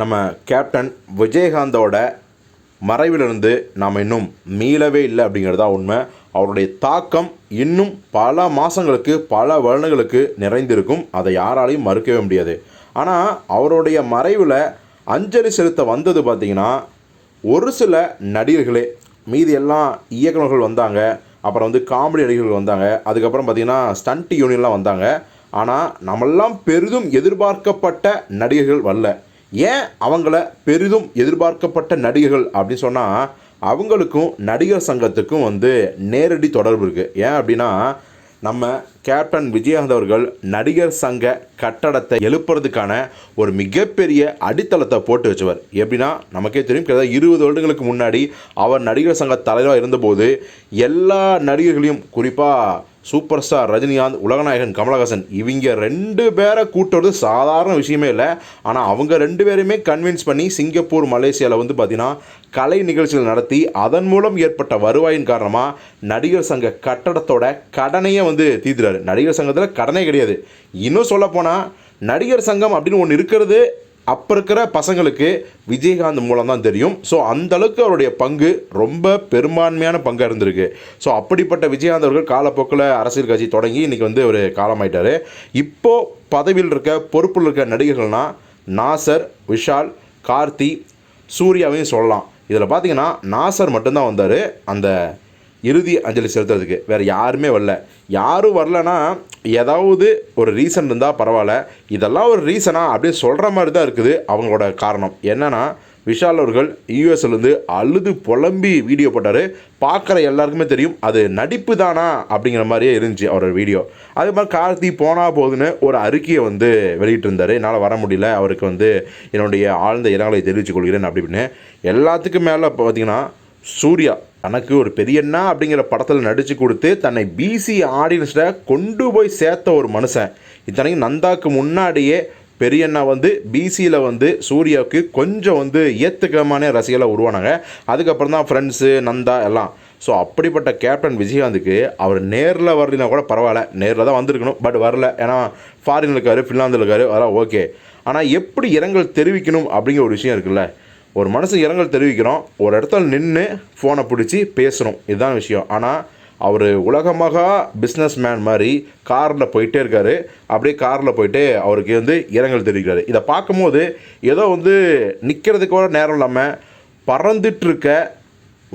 நம்ம கேப்டன் விஜயகாந்தோட மறைவிலிருந்து நாம் இன்னும் மீளவே இல்லை அப்படிங்கிறது தான் உண்மை. அவருடைய தாக்கம் இன்னும் பல மாதங்களுக்கு பல வருடங்களுக்கு நிறைந்திருக்கும். அதை யாராலையும் மறுக்கவே முடியாது. ஆனால் அவருடைய மறைவில் அஞ்சலி செலுத்த வந்தது பார்த்திங்கன்னா ஒரு சில நடிகர்களே மீதி எல்லாம் இயக்குனர்கள் வந்தாங்க. அப்புறம் வந்து காமெடி நடிகர்கள் வந்தாங்க. அதுக்கப்புறம் பார்த்திங்கன்னா ஸ்டண்ட் யூனியன்லாம் வந்தாங்க. ஆனால் நம்மெல்லாம் பெரிதும் எதிர்பார்க்கப்பட்ட நடிகர்கள் வரல. ஏன் அவங்கள பெரிதும் எதிர்பார்க்கப்பட்ட நடிகர்கள் அப்படின்னு சொன்னால் அவங்களுக்கும் நடிகர் சங்கத்துக்கும் வந்து நேரடி தொடர்பு இருக்குது ஏன் அப்படின்னா நம்ம கேப்டன் விஜயகாந்த் அவர்கள் நடிகர் சங்க கட்டடத்தை எழுப்புறதுக்கான ஒரு மிகப்பெரிய அடித்தளத்தை போட்டு வச்சவர். எப்படின்னா நமக்கே தெரியும் கிட்டத்தட்ட இருபது வருடங்களுக்கு முன்னாடி அவர் நடிகர் சங்க தலைவராக இருந்தபோது எல்லா நடிகர்களையும் குறிப்பாக சூப்பர் ஸ்டார் ரஜினிகாந்த் உலகநாயகன் கமலஹாசன் இவங்க ரெண்டு பேரை கூட்டுறது சாதாரண விஷயமே இல்லை. ஆனால் அவங்க ரெண்டு பேருமே கன்வின்ஸ் பண்ணி சிங்கப்பூர் மலேசியாவில் வந்து பார்த்தீங்கன்னா கலை நிகழ்ச்சிகள் நடத்தி அதன் மூலம் ஏற்பட்ட வருவாயின் காரணமாக நடிகர் சங்க கட்டடத்தோட கடனையே வந்து தீர்த்துறாரு நடிகர் சங்கத்தில் கடனே கிடையாது. இன்னும் சொல்லப்போனால் நடிகர் சங்கம் அப்படின்னு ஒன்று இருக்கிறது அப்போ இருக்கிற பசங்களுக்கு விஜயகாந்த் மூலம் தான் தெரியும் ஸோ அந்தளவுக்கு அவருடைய பங்கு ரொம்ப பெரும்பான்மையான பங்காக இருந்திருக்கு. ஸோ அப்படிப்பட்ட விஜயகாந்த் அவர்கள் காலப்போக்கில் அரசியல் கட்சி தொடங்கி இன்றைக்கி வந்து ஒரு காலமாயிட்டார். இப்போது பதவியில் இருக்க பொறுப்பில் இருக்க நடிகர்கள்னால் நாசர் விஷால் கார்த்தி சூர்யாவையும் சொல்லலாம். இதில் பார்த்தீங்கன்னா நாசர் மட்டும்தான் வந்தார். அந்த இறுதி அஞ்சலி செலுத்துறதுக்கு. வேறு யாருமே வரல. யாரும் வரலன்னா ஏதாவது ஒரு ரீசன் இருந்தால் பரவாயில்ல. இதெல்லாம் ஒரு ரீசனாக அப்படியே சொல்கிற மாதிரி தான் இருக்குது அவங்களோட காரணம். என்னென்னா விஷால் அவர்கள் யூஎஸ்லேருந்து அழுது புலம்பி வீடியோ போட்டார். பார்க்குற எல்லாருக்குமே தெரியும் அது நடிப்பு தானா அப்படிங்கிற மாதிரியே இருந்துச்சு அவரோட வீடியோ அதே மாதிரி கார்த்தி போனால் போகுதுன்னு ஒரு அறிக்கையை வந்து வெளியிட்டிருந்தார். என்னால் வர முடியல அவருக்கு வந்து என்னுடைய ஆழ்ந்த இரங்கலை தெரிவித்துக் கொள்கிறேன் அப்படின்னு. எல்லாத்துக்கும் மேலே பார்த்தீங்கன்னா சூர்யா தனக்கு ஒரு பெரியண்ணா அப்படிங்கிற படத்தில் நடித்து கொடுத்து தன்னை பிசி ஆடியன்ஸில் கொண்டு போய் சேர்த்த ஒரு மனுஷன். இத்தனைக்கும் நந்தாக்கு முன்னாடியே பெரியண்ணா வந்து பிசியில் வந்து சூர்யாவுக்கு கொஞ்சம் வந்து ஏற்றுக்கமான ரசிகர்களை உருவானாங்க. அதுக்கப்புறம் தான் ஃப்ரெண்ட்ஸு நந்தா எல்லாம். ஸோ அப்படிப்பட்ட கேப்டன் விஜயகாந்துக்கு அவர் நேரில் வரலைன்னா கூட பரவாயில்ல. நேரில் தான் வந்திருக்கணும் பட் வரல. ஏன்னா ஃபாரின் இருக்காரு ஃபின்லாந்தில் இருக்காரு அதெல்லாம் ஓகே ஆனால் எப்படி இரங்கல் தெரிவிக்கணும் அப்படிங்கிற ஒரு விஷயம் இருக்குல்ல? ஒரு மனசு இரங்கல் தெரிவிக்கிறோம். ஒரு இடத்துல நின்று ஃபோனை பிடிச்சி பேசுகிறோம் இதுதான் விஷயம். ஆனால் அவர் உலகமாக பிஸ்னஸ் மேன் மாதிரி காரில் போயிட்டே இருக்காரு. அப்படியே காரில் போயிட்டு அவருக்கு வந்து இரங்கல் தெரிவிக்கிறாரு. இதை பார்க்கும்போது ஏதோ வந்து நிற்கிறதுக்கு கூட நேரம் இல்லாமல் பறந்துட்டுருக்க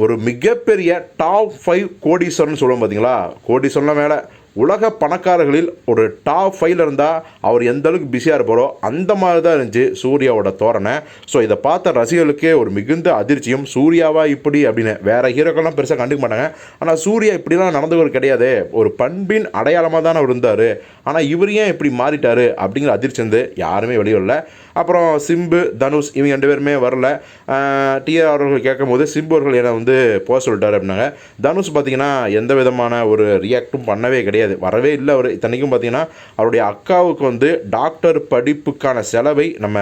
ஒரு மிகப்பெரிய டாப் ஃபைவ் கோடீஸ்வரன் சொல்லுவோம் பார்த்தீங்களா கோடீஸ்வரன் மேலே உலக பணக்காரர்களில் ஒரு டாப் ஃபைவ்ல இருந்தால் அவர் எந்த அளவுக்கு பிஸியாக இருப்பாரோ அந்த மாதிரி தான் இருந்துச்சு சூர்யாவோட தோரணை. ஸோ இதை பார்த்த ரசிகர்களுக்கே ஒரு மிகுந்த அதிர்ச்சியும் சூர்யாவா இப்படி அப்படின்னு வேற ஹீரோக்கள்லாம் பெருசாக கண்டுக்க மாட்டாங்க. ஆனால் சூர்யா இப்படிலாம் நடந்தவர் கிடையாது. ஒரு பண்பின் அடையாளமாக தானே அவர் இருந்தார். ஆனால் இவர் ஏன் இப்படி மாறிட்டார் அப்படிங்கிற அதிர்ச்சி வந்து யாருமே வெளியே வரல. அப்புறம் சிம்பு தனுஷ் இவங்க ரெண்டு பேருமே வரல. டிஆர் அவர்கள் கேட்கும்போது சிம்பு அவர்கள் என்னை வந்து போக சொல்லிட்டாரு அப்படின்னாங்க. தனுஷ் பார்த்தீங்கன்னா எந்த விதமான ஒரு ரியாக்டும் பண்ணவே கிடையாது. வரவே இல்லை அவர். இத்தனைக்கும் பார்த்தீங்கன்னா அவருடைய அக்காவுக்கு வந்து டாக்டர் படிப்புக்கான செலவை நம்ம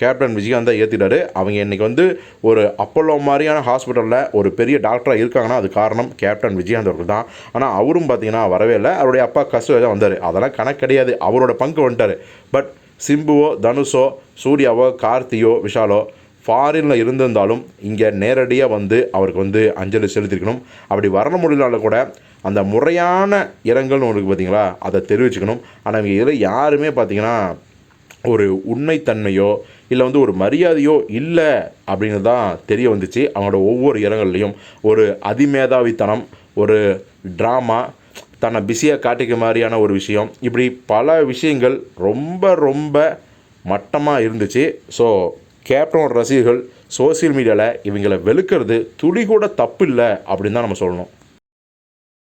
கேப்டன் விஜயகாந்த் தான் ஏற்றிட்டாரு அவங்க இன்றைக்கி வந்து ஒரு அப்போலோ மாதிரியான ஹாஸ்பிட்டலில் ஒரு பெரிய டாக்டராக இருக்காங்கன்னா அது காரணம் கேப்டன் விஜயகாந்த் அவர்கள் தான். ஆனால் அவரும் பார்த்தீங்கன்னா வரவே இல்லை. அவருடைய அப்பா கஷ்டம் தான் வந்தார். அதெல்லாம் கணக்கு கிடையாது. அவரோட பங்கு வந்துட்டார். பட் சிம்புவோ தனுஷோ சூர்யாவோ கார்த்தியோ விஷாலோ ஃபாரினில் இருந்திருந்தாலும் இங்கே நேரடியாக வந்து அவருக்கு வந்து அஞ்சலி செலுத்திருக்கணும் அப்படி வர முடியலனாலும் கூட அந்த முறையான இரங்கல்னு ஒன்று பார்த்தீங்களா அதை தெரிவிச்சுக்கணும். ஆனால் இவங்க இதில் யாருமே பார்த்தீங்கன்னா ஒரு உண்மைத்தன்மையோ இல்லை வந்து ஒரு மரியாதையோ இல்லை அப்படின்னு தான் தெரிய வந்துச்சு. அவங்களோட ஒவ்வொரு இரங்கல்லையும் ஒரு அதிமேதாவித்தனம் ஒரு ட்ராமா தன்னை பிஸியாக காட்டிக்க மாதிரியான ஒரு விஷயம். இப்படி பல விஷயங்கள் ரொம்ப ரொம்ப மட்டமாக இருந்துச்சு. ஸோ கேப்டனோட ரசிகர்கள் சோசியல் மீடியாவில் இவங்களை வெளுக்கிறது துளி கூட தப்பு இல்லை அப்படின்னு தான் நம்ம சொல்லணும்.